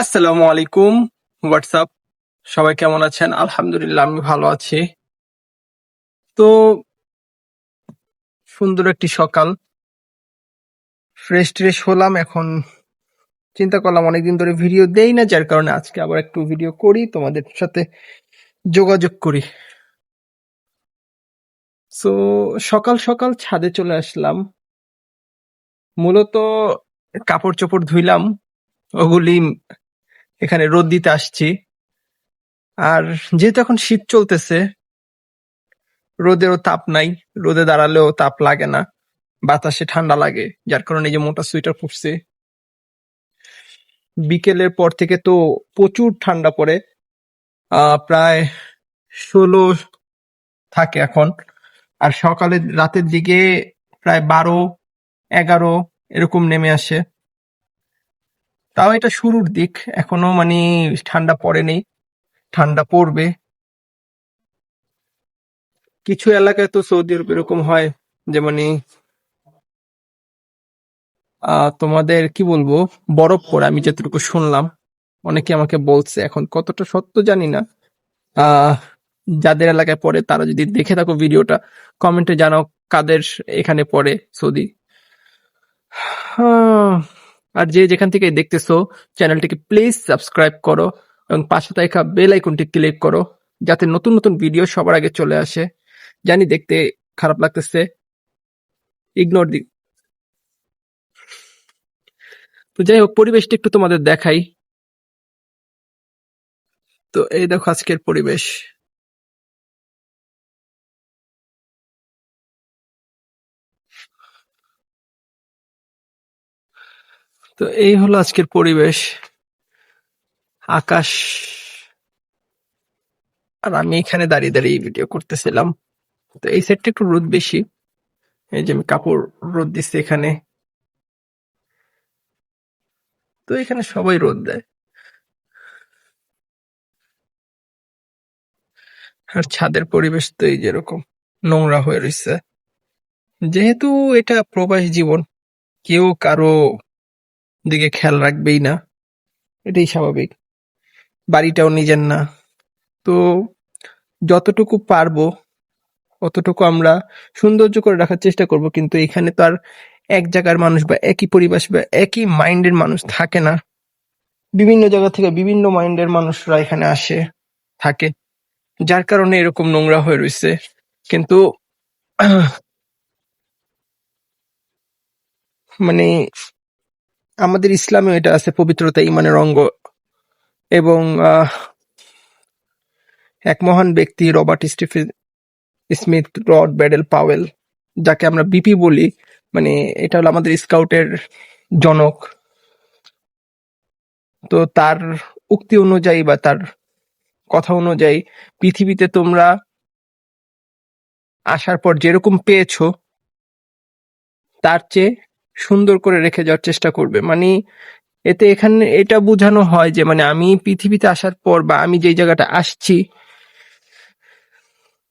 আসসালামু আলাইকুম, হোয়াটসঅ্যাপ? সবাই কেমন আছেন? আলহামদুলিল্লাহ, আমি ভালো আছি। তো, সুন্দর একটি সকাল। ফ্রেশ ট্রেশ হলাম, এখন চিন্তা করলাম অনেকদিন ধরে ভিডিও দেই না, যার কারণে আজকে আবার একটু ভিডিও করি, তোমাদের সাথে যোগাযোগ করি। তো সকাল সকাল ছাদে চলে আসলাম। মূলত কাপড় চোপড় ধুইলাম, ওগুলি এখানে রোদ দিতে আসছি। আর যেহেতু এখন শীত চলতেছে, রোদেরও তাপ নাই, রোদে দাঁড়ালেও তাপ লাগে না, বাতাসে ঠান্ডা লাগে, যার কারণে যে মোটা সোয়েটার পরছি। বিকেলের পর থেকে তো প্রচুর ঠান্ডা পড়ে প্রায় ষোলো থাকে এখন। আর সকালে রাতের দিকে প্রায় বারো, এগারো এরকম নেমে আসে। তাও এটা শুরুর দিক। এখনও মানে ঠান্ডা পড়েনি। ঠান্ডা পড়বে। কিছু এলাকায় তো সৌদি আরব এরকম হয় যে মানে তোমাদের কি বলব বরফ পড়ে আমি যতটুকু শুনলাম। অনেকে আমাকে বলছে এখন কতটা সত্য জানি না। যাদের এলাকায় পড়ে তারা যদি দেখে থাকো ভিডিওটা কমেন্টে জানাও কাদের এখানে পড়ে সৌদি। আহ, আর যে যেখান থেকে দেখতেছো, চ্যানেলটিকে প্লিজ সাবস্ক্রাইব করো এবং পাশে থাকা বেল আইকনটি ক্লিক করো, যাতে নতুন নতুন ভিডিও সবার আগে চলে আসে। জানি দেখতে খারাপ লাগতেছে। ইগনোর দি তো যাই হোক, পরিবেশটা একটু তোমাদের দেখাই। তো এই দেখো আজকের পরিবেশ। তো এই হলো আজকের পরিবেশ। আকাশ। আর আমি এখানে দাঁড়িয়ে দাঁড়িয়ে ভিডিও করতেছিলাম। তো এই সেটটা একটু রোদ বেশি। এই যে আমি কাপড় রোদ দিচ্ছি এখানে। তো এখানে সবাই রোদ দেয়। আর ছাদের পরিবেশ তো এই যেরকম, নোংরা হয়ে রয়েছে যেহেতু এটা প্রবাস জীবন, কেউ কারও দিকে খেয়াল রাখবেই না। এটাই স্বাভাবিক। বাড়িটাও নিজের না। তো যতটুকু পারব, অতটুকু আমরা সৌন্দর্য করে রাখার চেষ্টা করব, কিন্তু এখানে তো আর এক জায়গার মানুষ বা একই পরিবেশ বা একই মাইন্ডের মানুষ থাকে না। বিভিন্ন জায়গা থেকে বিভিন্ন মাইন্ডের মানুষরা এখানে আসে, থাকে। যার কারণে এরকম নোংরা হয়ে রয়েছে। কিন্তু মানে আমাদের ইসলামে এটা আছে, পবিত্রতা ইমানের অঙ্গ। এবং এক মহান ব্যক্তি, Robert Stephen Smith, rod Baden Powell, যাকে আমরা বিপি বলি মানে এটা হলো আমাদের স্কাউটের জনক। তো তার উক্তি অনুযায়ী বা তার কথা অনুযায়ী, পৃথিবীতে তোমরা আসার পর যেরকম পেয়েছ, তার চেয়ে সুন্দর করে রেখে যাওয়ার চেষ্টা করবে। মানে এতে এখানে এটা বোঝানো হয় যে মানে আমি পৃথিবীতে আসার পর বা আমি যে জায়গাটা আসছি,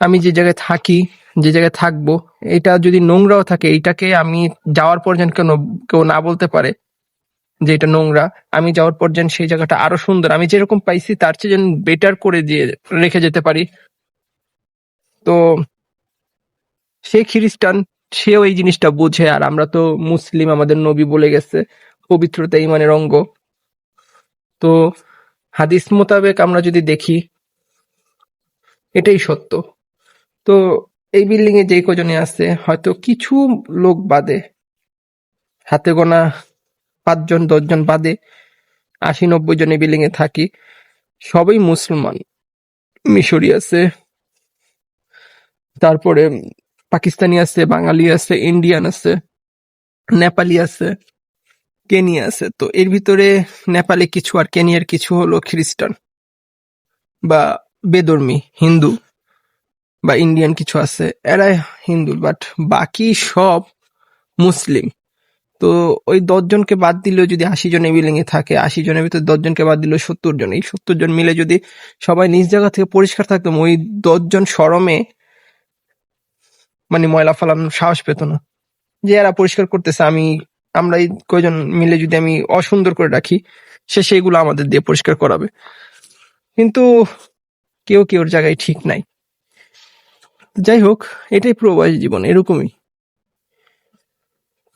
আমি যে জায়গায় থাকি, যে জায়গায় থাকব, এটা যদি নোংরাও থাকে এটাকে আমি যাওয়ার পর যেন কেন কেউ না বলতে পারে যে এটা নোংরা, আমি যাওয়ার পর যেন সেই জায়গাটা আরও সুন্দর। আমি যেরকম পাইছি, তার চেয়ে যেন বেটার করে দিয়ে, রেখে যেতে পারি। তো সে খ্রিস্টান সেও এই জিনিসটা বুঝে, আর আমরা তো মুসলিম, আমাদের নবী বলে গেছে, পবিত্রতা ইমানের অঙ্গ। তো হাদিস মোতাবেক আমরা যদি দেখি, এটাই সত্য। তো এই বিল্ডিং এ যে কজনে আছে, হয়তো কিছু লোক বাদে, হাতে গোনা পাঁচজন, দশজন বাদে, আশি, নব্বই জন এই বিল্ডিং এ থাকি, সবাই মুসলমান। মিশরি আছে। তারপরে পাকিস্তানি আছে, বাঙালি আছে ইন্ডিয়ান আছে, নেপালি আছে কেনিয়া আছে। তো এর ভিতরে নেপালে কিছু আর কেনিয়ার কিছু হলো খ্রিস্টান বা বেদর্মী, হিন্দু বা ইন্ডিয়ান কিছু আছে এরা হিন্দু বাট বাকি সব মুসলিম। তো ওই দশজনকে বাদ দিলেও যদি আশি জন এ থাকে, আশি জনের ভিতরে দশজনকে বাদ দিলেও সত্তর জন। এই সত্তর জন মিলে যদি সবাই নিজ জায়গা থেকে পরিষ্কার থাকতাম ওই দশজন সরমে মানে ময়লা ফালানোর সাহস পেত না। যে এরা পরিষ্কার করতেছে, আমি আমরা এই কয়জন মিলে যদি আমি অসুন্দর করে রাখি, সে সেগুলো আমাদের দিয়ে পরিষ্কার করাবে। কিন্তু কেউ কেউর জায়গায় ঠিক নাই। যাই হোক, এটাই প্রবাসী জীবন, এরকমই।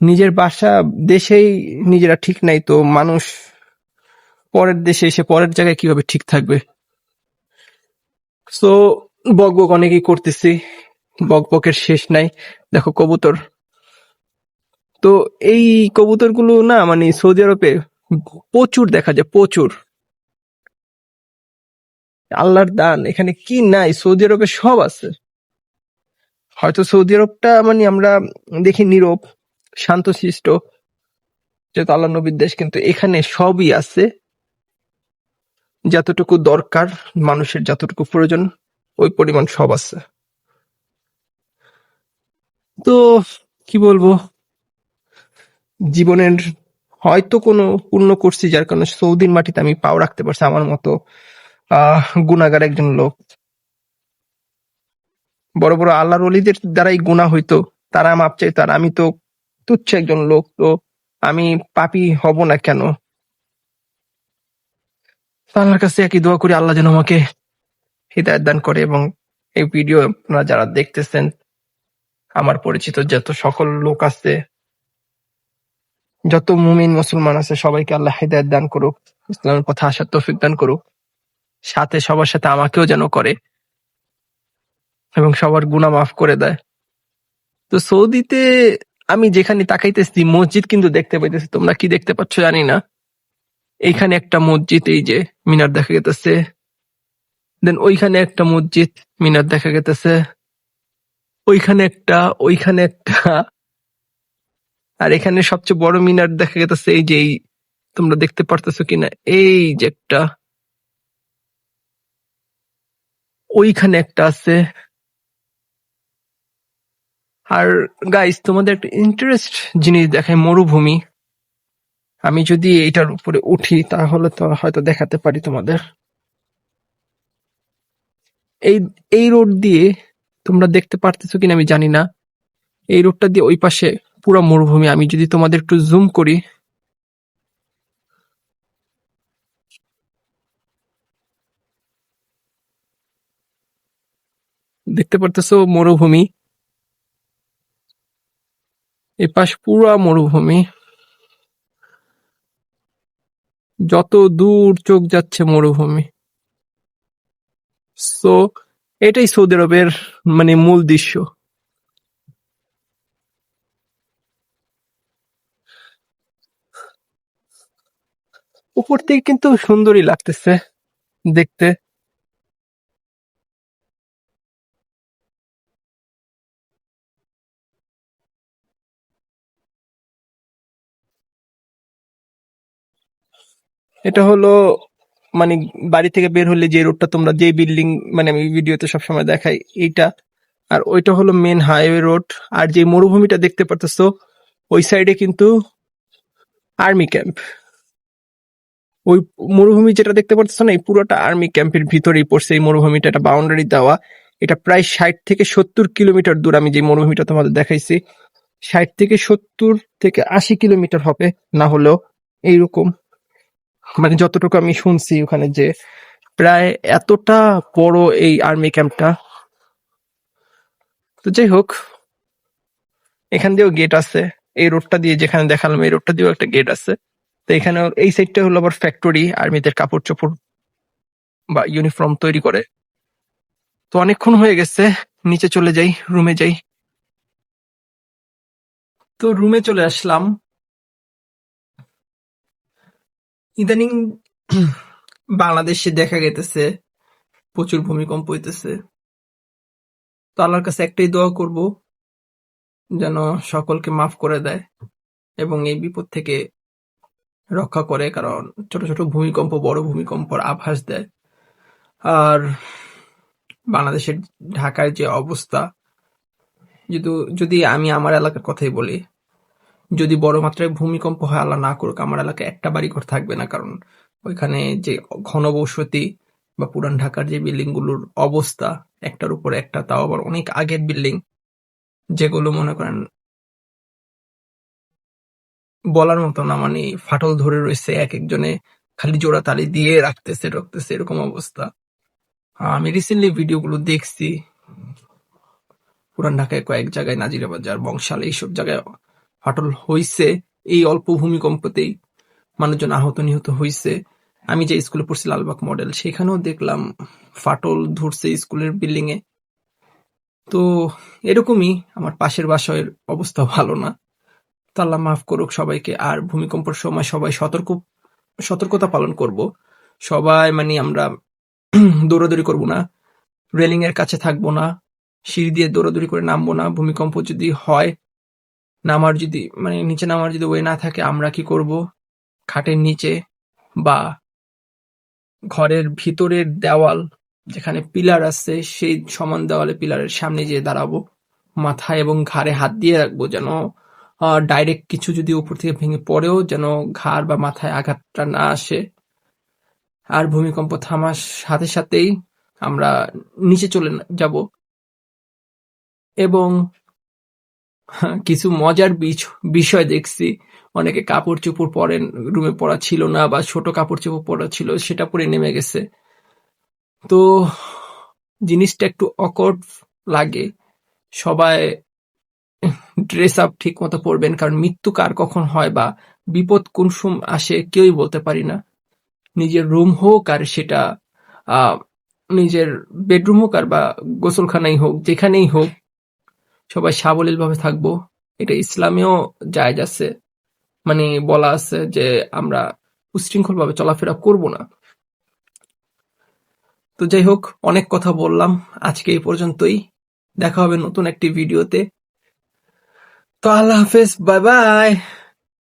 নিজের বাসা দেশেই নিজেরা ঠিক নাই, তো মানুষ পরের দেশে এসে পরের জায়গায় কীভাবে ঠিক থাকবে? সো বক বক অনেকেই করতেছি। বক বকের শেষ নাই। দেখো কবুতর। তো এই কবুতরগুলো না মানে সৌদি আরবে প্রচুর দেখা যায়, প্রচুর। আল্লাহর দান, এখানে কি নাই? সৌদি আরবে সব আছে। হয়তো সৌদি আরবটা মানে আমরা দেখি নীরব, শান্তশিষ্ট, যেহেতু আল্লাহ নবীর দেশ, কিন্তু এখানে সবই আছে। যতটুকু দরকার, মানুষের যতটুকু প্রয়োজন, ওই পরিমাণ সব আছে। তো কি বলব? জীবনের হয়তো কোনো পূর্ণ করছি যার কারণে সৌদির মাটিতে আমি পাও রাখতে পারছি আমার মতো, আহ গুণাগার একজন লোক। বড় বড় আল্লাহর অলিদের দ্বারাই গুণা হইতো, তারা মাপ চাইতো আর আমি তো তুচ্ছ একজন লোক, তো আমি পাপি হব না কেন? আল্লাহর কাছে একই দোয়া করি, আল্লাহ যেন আমাকে হৃদায়ত দান করে এবং এই ভিডিও আপনারা যারা দেখতেছেন আমার পরিচিত যত সকল লোক আছে, যত মুমিন মুসলমান আছে, সবাইকে আল্লাহ হৃদায়ত দান করুক, ইসলামের পথে আসার তৌফিক দান করুক। সাথে সবার সাথে আমাকেও যেন করে এবং সবার গুনাহ মাফ করে দেয়। তো সৌদিতে আমি যেখানে তাকাইতেছি, মসজিদ কিন্তু দেখতে পাইতেছি, তোমরা কি দেখতে পাচ্ছ জানি না। এইখানে একটা মসজিদ, এই যে মিনার দেখা গেতেছে। দেন ওইখানে একটা মসজিদ, মিনার দেখা গেতেছে। ওইখানে একটা ওইখানে একটা। আর এখানে সবচেয়ে বড় মিনার দেখা গেতেছে, এই যে এই, তোমরা দেখতে পারতেছো কিনা? এই যে একটা। ওইখানে একটা আছে। আর গাইস তোমাদের একটা ইন্টারেস্ট জিনিস দেখায় মরুভূমি। আমি যদি এটার উপরে উঠি, তাহলে তো হয়তো দেখাতে পারি তোমাদের। এই এই রোড দিয়ে তোমরা দেখতে পারতেছো কিনা আমি জানি না। এই রোডটা দিয়ে ওই পাশে পুরো মরুভূমি। আমি যদি তোমাদের একটু জুম করি। দেখতে পারতেছো মরুভূমি? এই পাশ পুরা মরুভূমি। যত দূর চোখ যাচ্ছে মরুভূমি। সো এটাই সৌদি আরবের মানে মূল দৃশ্য। উপর থেকে কিন্তু সুন্দরই লাগতেছে দেখতে। এটা হলো মানে বাড়ি থেকে বের হলে যে রোডটা তোমরা যে বিল্ডিং মানে আমি ভিডিওতে সবসময় দেখাই এইটা। আর ওইটা হলো মেন হাইওয়ে রোড আর যে মরুভূমিটা দেখতে পারতেছো, ওই সাইডে কিন্তু আর্মি ক্যাম্প ওই মরুভূমি যেটা দেখতে পারতেছো না, এই পুরোটা আর্মি ক্যাম্পের ভিতরেই পড়ছে এই মরুভূমিটা একটা বাউন্ডারি দেওয়া। এটা প্রায় ষাট থেকে সত্তর কিলোমিটার দূর আমি যে মরুভূমিটা তোমাদের দেখাইছি, ষাট থেকে সত্তর থেকে আশি কিলোমিটার হবে, না হলেও এইরকম। মানে যতটুকু আমি শুনছি ওখানে যে প্রায় এতটা বড় এই আর্মি ক্যাম্পটা তো যাই হোক, এখান দিয়েও গেট আছে। এই রোডটা দিয়ে যেখানে দেখালাম, এই রোডটা দিয়েও একটা গেট আছে। তো এখানে এই সাইডটা হলো আবার ফ্যাক্টরি আর্মিদের কাপড় চোপড় বা ইউনিফর্ম তৈরি করে। তো অনেকক্ষণ হয়ে গেছে, নিচে চলে যাই রুমে যাই। তো রুমে চলে আসলাম। ইদানিং বাংলাদেশে দেখা গেতেছে, প্রচুর ভূমিকম্প হইতেছে। তো আল্লাহর কাছে একটাই দোয়া করব, যেন সকলকে মাফ করে দেয় এবং এই বিপদ থেকে রক্ষা করে, কারণ ছোট ছোট ভূমিকম্প বড় ভূমিকম্পর আভাস দেয়। আর বাংলাদেশের ঢাকার যে অবস্থা, যদি যদি আমি আমার এলাকার কথাই বলি যদি বড় মাত্রায় ভূমিকম্প হয়, আল্লাহ না করুক, আমার এলাকায় একটা বাড়িঘর থাকবে না। কারণ ওইখানে যে ঘনবসতি বা পুরান ঢাকার যে বিল্ডিংগুলোর অবস্থা, একটার উপর একটা, তাও আবার অনেক আগের বিল্ডিং। যেগুলো মনে করেন বলার মতো না মানে ফাটল ধরে রয়েছে এক একজনে খালি জোড়া তালি দিয়ে রাখতেছে রাখতেছে এরকম অবস্থা। আমি রিসেন্টলি ভিডিওগুলো দেখছি। পুরান ঢাকায় কয়েক জায়গায় নাজিরা বাজার বংশাল, এইসব জায়গায় ফাটল হইছে এই অল্প ভূমিকম্পতেই। মানুষজন আহত নিহত হইছে। আমি যে স্কুলে পড়ছি লালবাগ মডেল, সেখানেও দেখলাম ফাটল ধরছে স্কুলের বিল্ডিং এ তো এরকমই আমার পাশের বাসায় অবস্থা ভালো না। তো মাফ করুক সবাইকে, আর ভূমিকম্পের সময় সবাই সতর্ক, সতর্কতা পালন করব। সবাই মানে আমরা দৌড়াদৌড়ি করব না। রেলিং এর কাছে থাকব না। সিঁড়ি দিয়ে দৌড়াদৌড়ি করে নামবো না। ভূমিকম্প যদি হয় নামার যদি মানে নিচে নামার যদি ওয়ে না থাকে, আমরা কি করব? খাটের নিচে বা ঘরের ভিতরের দেওয়াল, যেখানে পিলার আছে, সেই সমান দেওয়ালে পিলারের সামনে যেয়ে দাঁড়াবো। মাথায় এবং ঘাড়ে হাত দিয়ে রাখব যেন ডাইরেক্ট কিছু যদি উপর থেকে ভেঙে পড়েও যেন ঘাড় বা মাথায় আঘাতটা না আসে। আর ভূমিকম্প থামার সাথে সাথেই আমরা নিচে চলে যাব। এবং কিছু মজার বিষয় দেখছি। অনেকে কাপড় চোপড় পরেন, রুমে পরা ছিল না বা ছোট কাপড় চোপড় পরা ছিল, সেটা পরে নেমে গেছে। তো জিনিসটা একটু অকওয়ার্ড লাগে। সবাই ড্রেস আপ ঠিক মতো পরবেন, কারণ মৃত্যু কার কখন হয় বা বিপদ কোন সময় আসে কেউই বলতে পারি না। নিজের রুম হোক আর সেটা নিজের বেডরুম হোক আর বা গোসলখানাই হোক, যেখানেই হোক সবাই সাবলীল ভাবে থাকব। এটা ইসলামেও জায়েজ আছে। মানে বলা আছে যে আমরা উশৃঙ্খল ভাবে চলাফেরা করব না। তো যাই হোক, অনেক কথা বললাম। আজকে এই পর্যন্তই। দেখা হবে নতুন একটি ভিডিওতে। তো আল্লাহ হাফেজ, বাই বাই।